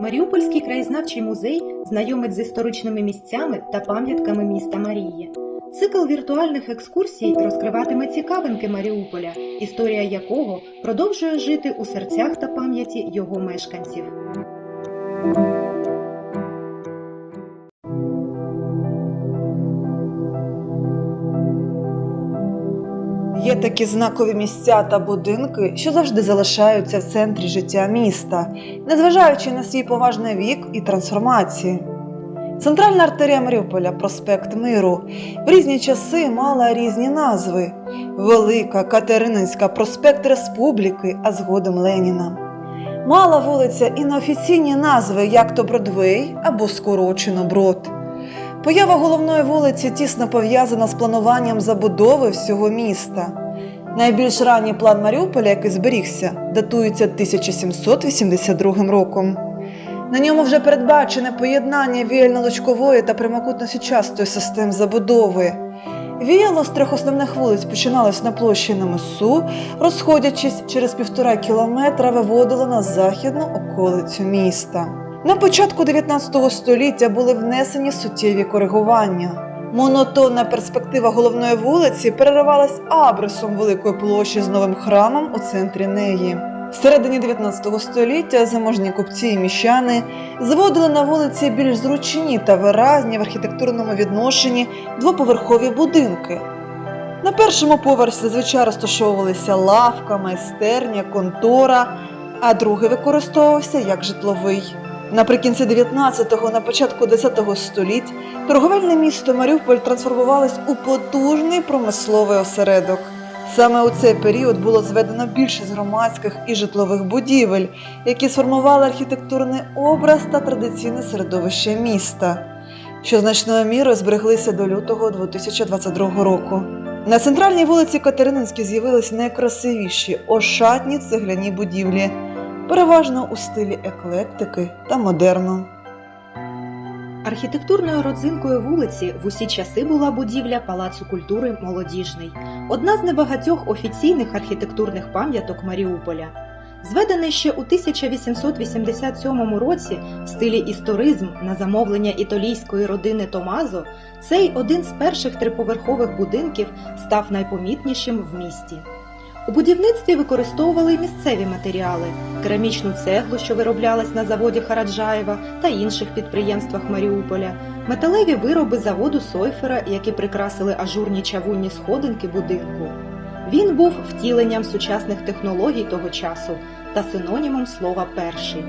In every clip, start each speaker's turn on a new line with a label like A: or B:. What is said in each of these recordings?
A: Маріупольський краєзнавчий музей знайомить з історичними місцями та пам'ятками міста Марії. Цикл віртуальних екскурсій розкриватиме цікавинки Маріуполя, історія якого продовжує жити у серцях та пам'яті його мешканців.
B: Є такі знакові місця та будинки, що завжди залишаються в центрі життя міста, незважаючи на свій поважний вік і трансформації. Центральна артерія Маріуполя, проспект Миру, в різні часи мала різні назви: Велика, Катерининська, проспект Республіки, а згодом Леніна. Мала вулиця і неофіційні назви, як то Бродвей або скорочено Брод. Поява головної вулиці тісно пов'язана з плануванням забудови всього міста. Найбільш ранній план Маріуполя, який зберігся, датується 1782 роком. На ньому вже передбачене поєднання віяльно-лучкової та прямокутно-січастої систем забудови. Віяло з трьох основних вулиць починалось на площі на Мису, розходячись через півтора кілометра, виводило на західну околицю міста. На початку 19 століття були внесені суттєві коригування. Монотонна перспектива головної вулиці переривалась абрисом великої площі з новим храмом у центрі неї. В середині 19 століття заможні купці і міщани зводили на вулиці більш зручні та виразні в архітектурному відношенні двоповерхові будинки. На першому поверсі зазвичай розташовувалися лавка, майстерня, контора, а другий використовувався як житловий. Наприкінці 19-го, на початку 10-го століть торговельне місто Маріуполь трансформувалось у потужний промисловий осередок. Саме у цей період було зведено більшість громадських і житлових будівель, які сформували архітектурний образ та традиційне середовище міста, що значною мірою збереглися до лютого 2022 року. На центральній вулиці Катерининській з'явились найкрасивіші ошатні цегляні будівлі, переважно у стилі еклектики та модерну.
A: Архітектурною родзинкою вулиці в усі часи була будівля Палацу культури Молодіжний, одна з небагатьох офіційних архітектурних пам'яток Маріуполя. Зведений ще у 1887 році в стилі історизм на замовлення італійської родини Томазо, цей один з перших триповерхових будинків став найпомітнішим в місті. У будівництві використовували й місцеві матеріали керамічну цеглу, що вироблялась на заводі Хараджаєва та інших підприємствах Маріуполя, металеві вироби заводу Сойфера, які прикрасили ажурні чавунні сходинки будинку. Він був втіленням сучасних технологій того часу та синонімом слова перший.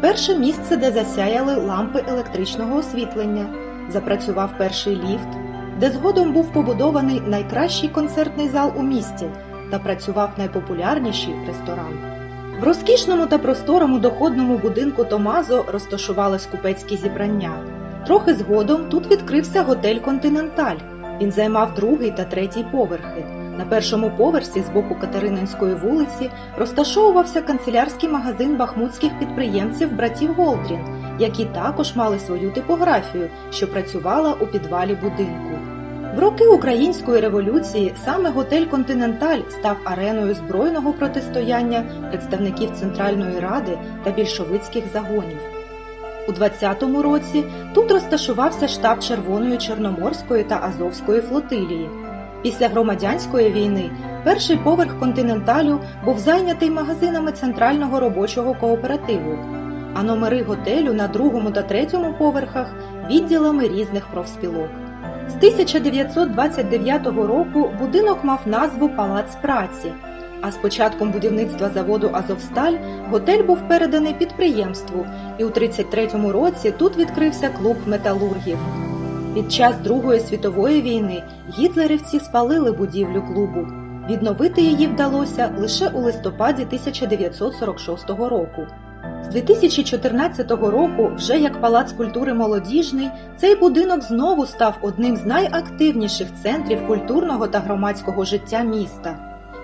A: Перше місце, де засяяли лампи електричного освітлення, запрацював перший ліфт, де згодом був побудований найкращий концертний зал у місті та працював найпопулярніший ресторан. В розкішному та просторому доходному будинку Томазо розташувались купецькі зібрання. Трохи згодом тут відкрився готель Континенталь. Він займав другий та третій поверхи. На першому поверсі з боку Катерининської вулиці розташовувався канцелярський магазин бахмутських підприємців братів Голдрін, які також мали свою типографію, що працювала у підвалі будинку. В роки Української революції саме готель Континенталь став ареною збройного протистояння представників Центральної Ради та більшовицьких загонів. У 20-му році тут розташувався штаб Червоної Чорноморської та Азовської флотилії. Після громадянської війни перший поверх континенталю був зайнятий магазинами центрального робочого кооперативу, а номери готелю на другому та третьому поверхах відділами різних профспілок. З 1929 року будинок мав назву Палац праці, а з початком будівництва заводу Азовсталь готель був переданий підприємству, і у 1933 році тут відкрився клуб металургів. Під час Другої світової війни гітлерівці спалили будівлю клубу. Відновити її вдалося лише у листопаді 1946 року. З 2014 року, вже як Палац культури молодіжний, цей будинок знову став одним з найактивніших центрів культурного та громадського життя міста.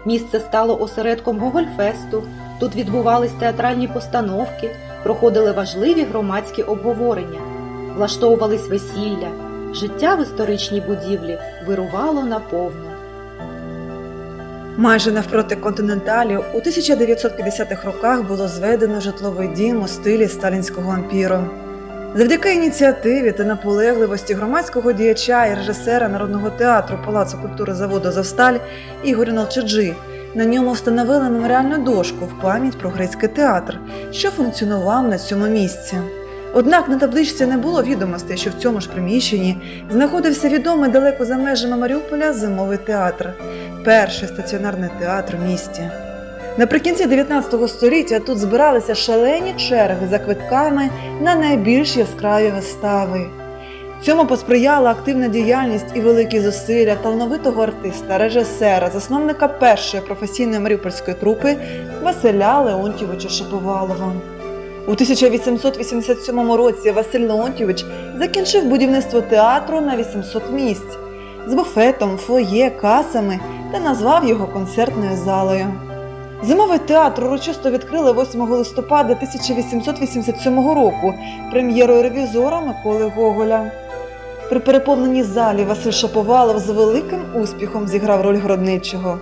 A: Місце стало осередком Гогольфесту, тут відбувались театральні постановки, проходили важливі громадські обговорення, влаштовувались весілля. Життя в історичній будівлі вирувало наповну.
B: Майже навпроти континенталі у 1950-х роках було зведено житловий дім у стилі сталінського ампіру. Завдяки ініціативі та наполегливості громадського діяча і режисера Народного театру Палацу культури заводу Завсталь Ігоря Налчаджи на ньому встановили меморіальну дошку в пам'ять про грецький театр, що функціонував на цьому місці. Однак на табличці не було відомостей, що в цьому ж приміщенні знаходився відомий далеко за межами Маріуполя зимовий театр, перший стаціонарний театр в місті. Наприкінці 19 століття тут збиралися шалені черги за квитками на найбільш яскраві вистави. Цьому посприяла активна діяльність і великі зусилля талановитого артиста, режисера, засновника першої професійної маріупольської трупи Василя Леонтьєвича Шаповалова. У 1887 році Василь Леонтьєвич закінчив будівництво театру на 800 місць з буфетом, фоє, касами та назвав його концертною залою. Зимовий театр урочисто відкрили 8 листопада 1887 року прем'єрою ревізора Миколи Гоголя. При переповненій залі Василь Шаповалов з великим успіхом зіграв роль Гродничого.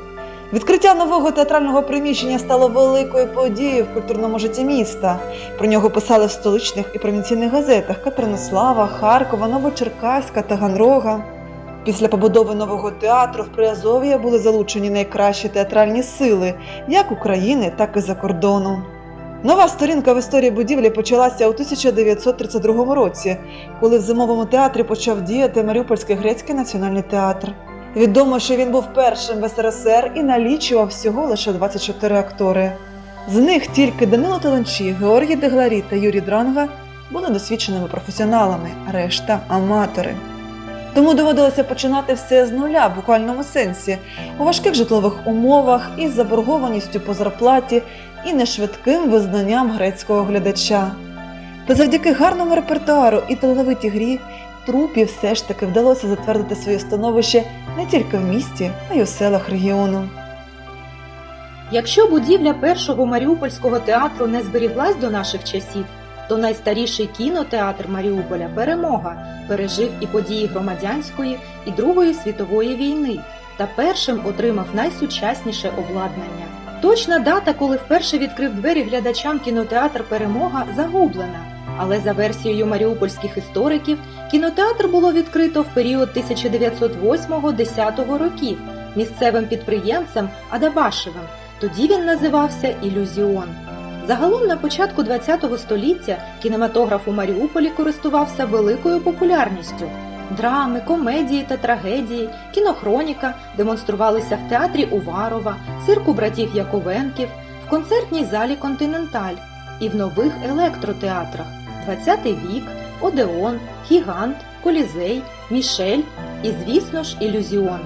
B: Відкриття нового театрального приміщення стало великою подією в культурному житті міста. Про нього писали в столичних і провінційних газетах Катеринослава, Харкова, Новочеркаська, Таганрога. Після побудови нового театру в Приазов'я були залучені найкращі театральні сили як України, так і за кордону. Нова сторінка в історії будівлі почалася у 1932 році, коли в зимовому театрі почав діяти Маріупольський грецький національний театр. Відомо, що він був першим в СРСР і налічував всього лише 24 актори. З них тільки Данило Таланчі, Георгій Дегларі та Юрій Дранга були досвідченими професіоналами, решта аматори. Тому доводилося починати все з нуля в буквальному сенсі, у важких житлових умовах із заборгованістю по зарплаті і нешвидким визнанням грецького глядача. Та завдяки гарному репертуару і талановитій грі трупі все ж таки вдалося затвердити своє становище не тільки в місті, а й у селах регіону.
A: Якщо будівля першого Маріупольського театру не зберіглась до наших часів, то найстаріший кінотеатр Маріуполя Перемога пережив і події громадянської і Другої світової війни та першим отримав найсучасніше обладнання. Точна дата, коли вперше відкрив двері глядачам кінотеатр Перемога, загублена. Але за версією маріупольських істориків, кінотеатр було відкрито в період 1908-10 років місцевим підприємцем Адабашевим. Тоді він називався Ілюзіон. Загалом на початку ХХ століття кінематограф у Маріуполі користувався великою популярністю. Драми, комедії та трагедії, кінохроніка демонструвалися в театрі Уварова, цирку братів Яковенків, в концертній залі Континенталь і в нових електротеатрах ХХ вік, Одеон, Гігант, Колізей, Мішель і, звісно ж, Ілюзіон.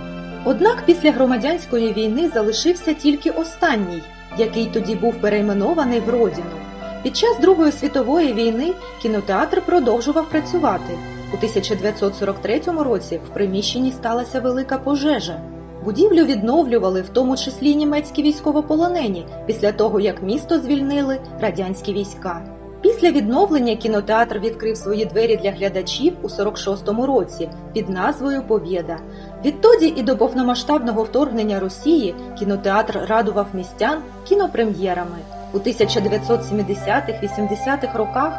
A: Однак після громадянської війни залишився тільки останній, який тоді був перейменований в Родіну. Під час Другої світової війни кінотеатр продовжував працювати. У 1943 році в приміщенні сталася велика пожежа. Будівлю відновлювали, в тому числі німецькі військовополонені, після того як місто звільнили радянські війська. Після відновлення кінотеатр відкрив свої двері для глядачів у 46-му році під назвою Побєда. Відтоді і до повномасштабного вторгнення Росії кінотеатр радував містян кінопрем'єрами. У 1970-80-х роках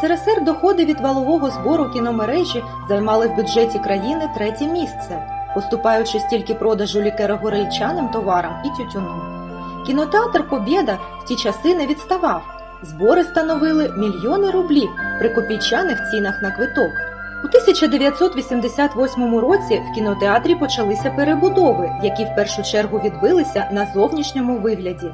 A: СРСР доходи від валового збору кіномережі займали в бюджеті країни третє місце, поступаючи стільки продажу лікеро-горильчаним товарам і тютюну. Кінотеатр Побєда в ті часи не відставав. Збори становили мільйони рублів при копійчаних цінах на квиток. У 1988 році в кінотеатрі почалися перебудови, які в першу чергу відбилися на зовнішньому вигляді.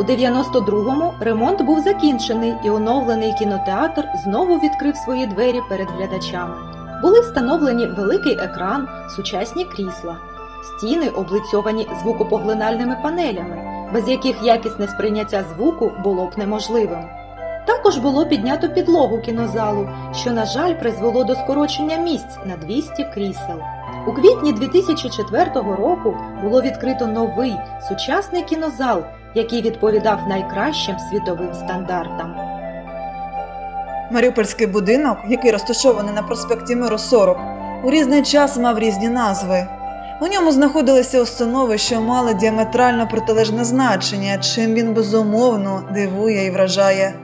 A: У 92-му ремонт був закінчений і оновлений кінотеатр знову відкрив свої двері перед глядачами. Були встановлені великий екран, сучасні крісла, стіни облицьовані звукопоглинальними панелями, без яких якісне сприйняття звуку було б неможливим. Також було піднято підлогу кінозалу, що, на жаль, призвело до скорочення місць на 200 крісел. У квітні 2004 року було відкрито новий сучасний кінозал, який відповідав найкращим світовим стандартам.
B: Маріупольський будинок, який розташований на проспекті Миру 40, у різний час мав різні назви. У ньому знаходилися установи, що мали діаметрально протилежне значення, чим він безумовно дивує і вражає.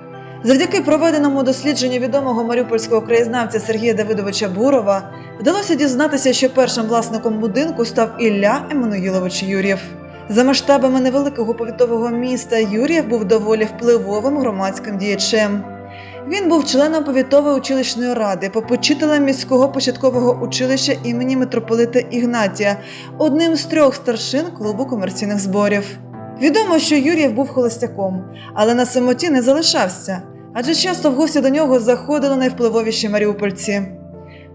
B: Завдяки проведеному дослідженню відомого маріупольського краєзнавця Сергія Давидовича Бурова вдалося дізнатися, що першим власником будинку став Ілля Еммануїлович Юрєв. За масштабами невеликого повітового міста Юрєв був доволі впливовим громадським діячем. Він був членом повітової училищної ради, попечителем міського початкового училища імені митрополита Ігнатія, одним з трьох старшин клубу комерційних зборів. Відомо, що Юрєв був холостяком, але на самоті не залишався, адже часто в гості до нього заходили найвпливовіші маріупольці.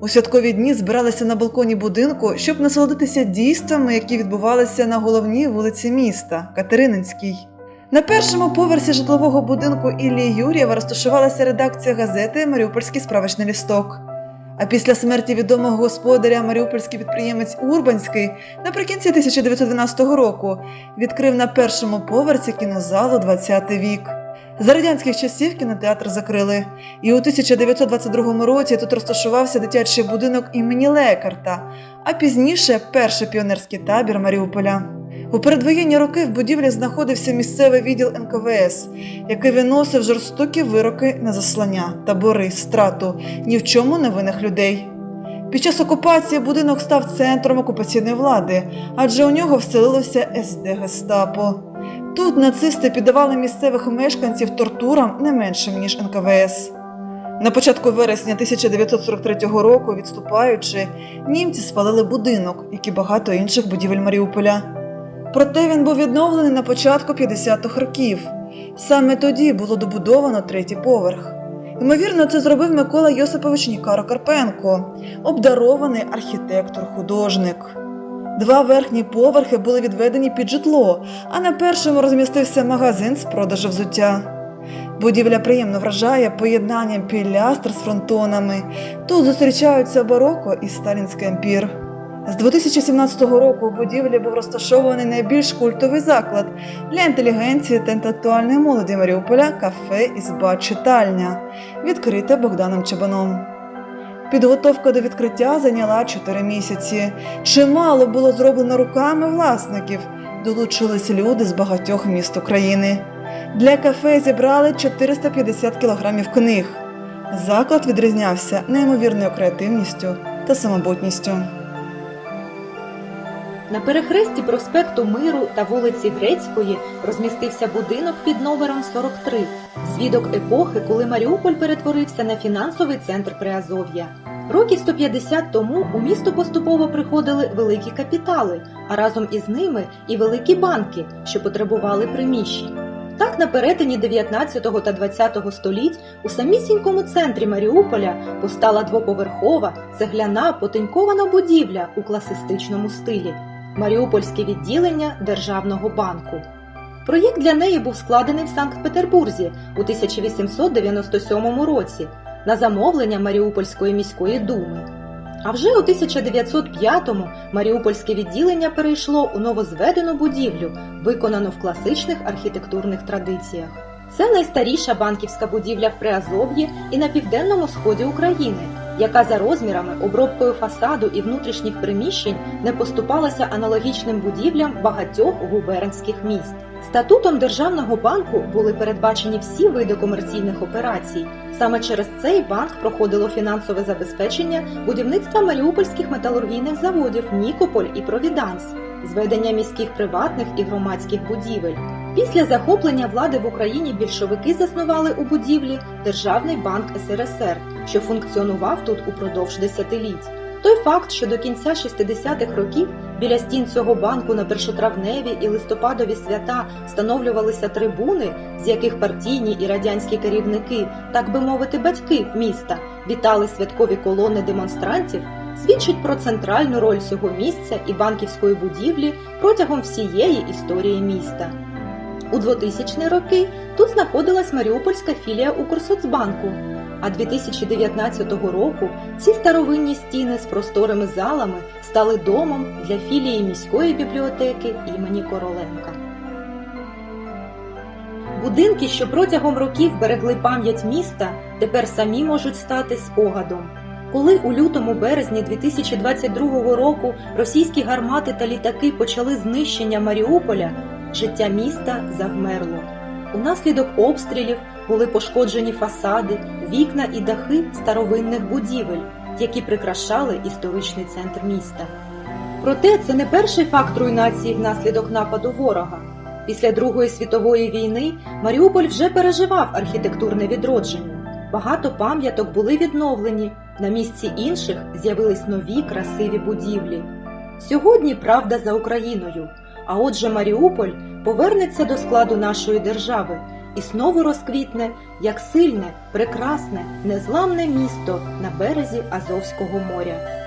B: У святкові дні збиралися на балконі будинку, щоб насолодитися дійствами, які відбувалися на головній вулиці міста Катерининській. На першому поверсі житлового будинку Іллі Юрєва розташувалася редакція газети Маріупольський справочний лісток. А після смерті відомого господаря маріупольський підприємець Урбанський наприкінці 1912 року відкрив на першому поверсі кінозалу «20 вік. За радянських часів кінотеатр закрили, і у 1922 році тут розташувався дитячий будинок імені Лекарта, а пізніше перший піонерський табір Маріуполя. У передвоєнні роки в будівлі знаходився місцевий відділ НКВС, який виносив жорстокі вироки на заслання, табори, страту ні в чому невинних людей. Під час окупації будинок став центром окупаційної влади, адже у нього вселилося СД Гестапо. Тут нацисти піддавали місцевих мешканців тортурам не меншим, ніж НКВС. На початку вересня 1943 року, відступаючи, німці спалили будинок, як і багато інших будівель Маріуполя. Проте він був відновлений на початку 50-х років. Саме тоді було добудовано третій поверх. Ймовірно, це зробив Микола Йосипович Нікаро Карпенко, обдарований архітектор-художник. Два верхні поверхи були відведені під житло, а на першому розмістився магазин з продажу взуття. Будівля приємно вражає поєднанням пілястр з фронтонами. Тут зустрічаються бароко і сталінський ампір. З 2017 року у будівлі був розташований найбільш культовий заклад для інтелігенції та інтелектуальної молоді Маріуполя кафе ізба читальня, відкрите Богданом Чабаном. Підготовка до відкриття зайняла 4 місяці. Чимало було зроблено руками власників. Долучились люди з багатьох міст України. Для кафе зібрали 450 кілограмів книг. Заклад відрізнявся неймовірною креативністю та самобутністю.
A: На перехресті проспекту Миру та вулиці Грецької розмістився будинок під номером 43, свідок епохи, коли Маріуполь перетворився на фінансовий центр Приазов'я. Років 150 тому у місто поступово приходили великі капітали, а разом із ними і великі банки, що потребували приміщень. Так, на перетині 19 та 20 століть у самісінькому центрі Маріуполя постала двоповерхова цегляна потенькована будівля у класистичному стилі. Маріупольське відділення Державного банку. Проєкт для неї був складений в Санкт-Петербурзі у 1897 році на замовлення Маріупольської міської думи. А вже у 1905-му Маріупольське відділення перейшло у новозведену будівлю, виконану в класичних архітектурних традиціях. Це найстаріша банківська будівля в Приазов'ї і на південному сході України, яка за розмірами, обробкою фасаду і внутрішніх приміщень не поступалася аналогічним будівлям багатьох губернських міст. Статутом Державного банку були передбачені всі види комерційних операцій. Саме через цей банк проходило фінансове забезпечення будівництва маріупольських металургійних заводів Нікополь і Провіданс, зведення міських приватних і громадських будівель. Після захоплення влади в Україні більшовики заснували у будівлі Державний банк СРСР, що функціонував тут упродовж десятиліть. Той факт, що до кінця 60-х років біля стін цього банку на першотравневі і листопадові свята встановлювалися трибуни, з яких партійні і радянські керівники, так би мовити, батьки міста, вітали святкові колони демонстрантів, свідчить про центральну роль цього місця і банківської будівлі протягом всієї історії міста. У 2000-ні роки тут знаходилась Маріупольська філія Укрсоцбанку. А 2019 року ці старовинні стіни з просторими залами стали домом для філії міської бібліотеки імені Короленка. Будинки, що протягом років берегли пам'ять міста, тепер самі можуть стати спогадом. Коли у лютому березні 2022 року російські гармати та літаки почали знищення Маріуполя, життя міста завмерло. Унаслідок обстрілів були пошкоджені фасади, вікна і дахи старовинних будівель, які прикрашали історичний центр міста. Проте це не перший факт руйнації внаслідок нападу ворога. Після Другої світової війни Маріуполь вже переживав архітектурне відродження. Багато пам'яток були відновлені, на місці інших з'явились нові красиві будівлі. Сьогодні правда за Україною. А отже, Маріуполь повернеться до складу нашої держави і знову розквітне як сильне, прекрасне, незламне місто на березі Азовського моря.